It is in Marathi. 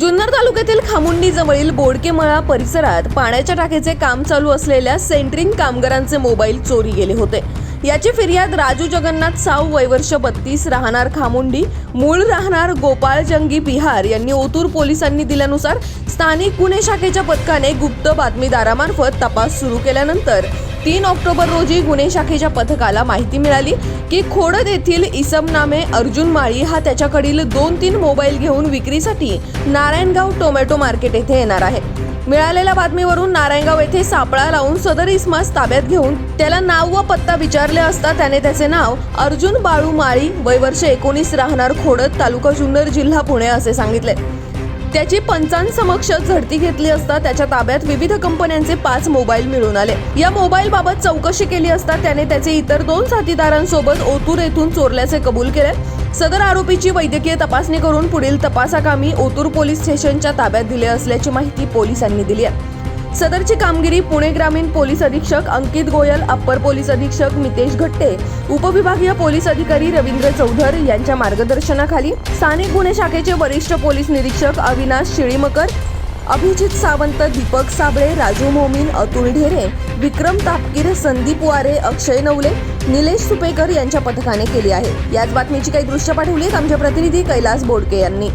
जुन्नर तालुक्यातील खामुंडी जवळील बोडकेमळा परिसरात पाण्याच्या टाकीचे काम चालू असलेल्या सेंटरिंग कामगारांचे मोबाईल चोरी गेले होते. याची फिर्याद राजू जगन्नाथ साव वयवर्ष बत्तीस राहणार खामुंडी मूळ राहणार गोपाळ जंगी बिहार यांनी ओतूर पोलिसांनी दिल्यानुसार स्थानिक गुन्हे शाखेच्या पथकाने गुप्त बातमीदारामार्फत तपास सुरू केल्यानंतर तीन ऑक्टोबर रोजी गुन्हे शाखेच्या पथकाला माहिती मिळाली की खोडद येथील इसम नामे अर्जुन माळी हा त्याच्याकडील दोन तीन मोबाईल घेऊन विक्रीसाठी नारायणगाव टोमॅटो मार्केट येथे येणार आहे. मिळालेल्या बातमीवरून नारायणगाव येथे सापळा लावून सदर इस्मास ताब्यात घेऊन त्याला नाव व पत्ता विचारले असता त्याने त्याचे नाव अर्जुन बाळू माळी वय वर्ष एकोणीस राहणार खोडद तालुका जुन्नर जिल्हा पुणे असे सांगितले. त्याची पंचांसमक्ष झडती घेतली असता त्याच्या ताब्यात विविध कंपन्यांचे पाच मोबाईल मिळून आले. या मोबाईल बाबत चौकशी केली असता त्याने त्याचे इतर दोन साथीदारांसोबत ओतूर येथून चोरल्याचे कबूल केले. सदर आरोपीची वैद्यकीय तपासणी करून पुढील तपासाकामी ओतूर पोलीस स्टेशनच्या ताब्यात दिले असल्याची माहिती पोलिसांनी दिली आहे. सदरची कामगिरी पुणे ग्रामीण पोलीस अधीक्षक अंकित गोयल अप्पर पोलीस अधीक्षक मितेश घट्टे उपविभागीय पोलीस अधिकारी रवींद्र चौधर यांच्या मार्गदर्शनाखाली स्थानिक गुन्हे शाखेचे वरिष्ठ पोलीस निरीक्षक अविनाश शिळीमकर अभिजित सावंत दीपक साबळे राजू मोमीन अतुल ढेरे विक्रम तापकीर संदीप वारे अक्षय नवले निलेश सुपेकर यांच्या पथकाने केली आहे. याच बातमीची काही दृश्य पाठवलीत आमच्या प्रतिनिधी कैलास बोडके यांनी.